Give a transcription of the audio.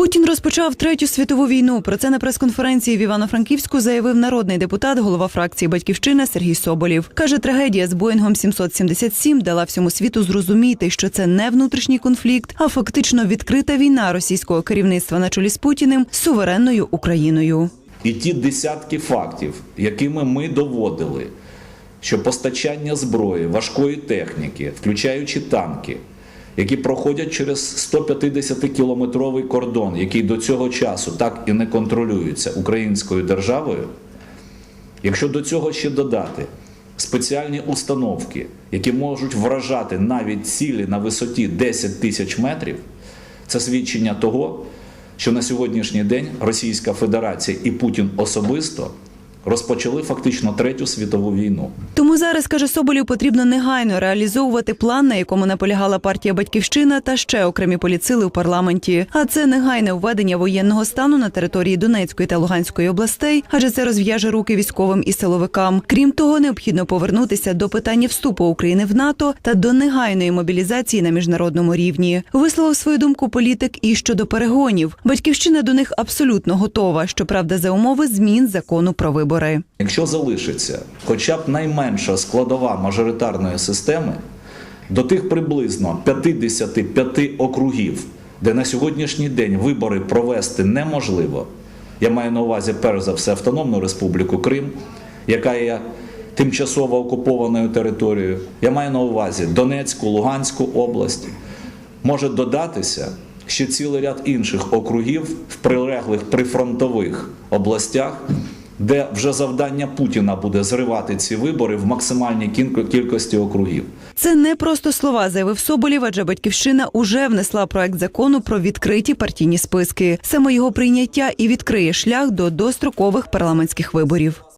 Путін розпочав третю світову війну. Про це на прес-конференції в Івано-Франківську заявив народний депутат, голова фракції Батьківщина Сергій Соболєв. каже, трагедія з Боїнгом 777 дала всьому світу зрозуміти, що це не внутрішній конфлікт, а фактично відкрита війна російського керівництва на чолі з Путіним суверенною Україною. І ті десятки фактів, якими ми доводили, що постачання зброї, важкої техніки, включаючи танки, які проходять через 150-кілометровий кордон, який до цього часу так і не контролюється українською державою, якщо до цього ще додати спеціальні установки, які можуть вражати навіть цілі на висоті 10 тисяч метрів, це свідчення того, що на сьогоднішній день Російська Федерація і Путін особисто розпочали фактично третю світову війну. Тому зараз каже Соболєв, потрібно негайно реалізовувати план, на якому наполягала партія Батьківщина та ще окремі поліцили у парламенті. А це негайне введення воєнного стану на території Донецької та Луганської областей, адже це розв'яже руки військовим і силовикам. Крім того, необхідно повернутися до питання вступу України в НАТО та до негайної мобілізації на міжнародному рівні. Висловив свою думку політик і щодо перегонів. Батьківщина до них абсолютно готова. Щоправда, за умови змін закону про вибори. Якщо залишиться хоча б найменша складова мажоритарної системи, до тих приблизно 55 округів, де на сьогоднішній день вибори провести неможливо, я маю на увазі перш за все Автономну Республіку Крим, яка є тимчасово окупованою територією, я маю на увазі Донецьку, Луганську область, може додатися ще цілий ряд інших округів в прилеглих прифронтових областях, де вже завдання Путіна буде зривати ці вибори в максимальній кількості округів. Це не просто слова, заявив Соболєв, адже батьківщина уже внесла проект закону про відкриті партійні списки. Саме його прийняття і відкриє шлях до дострокових парламентських виборів.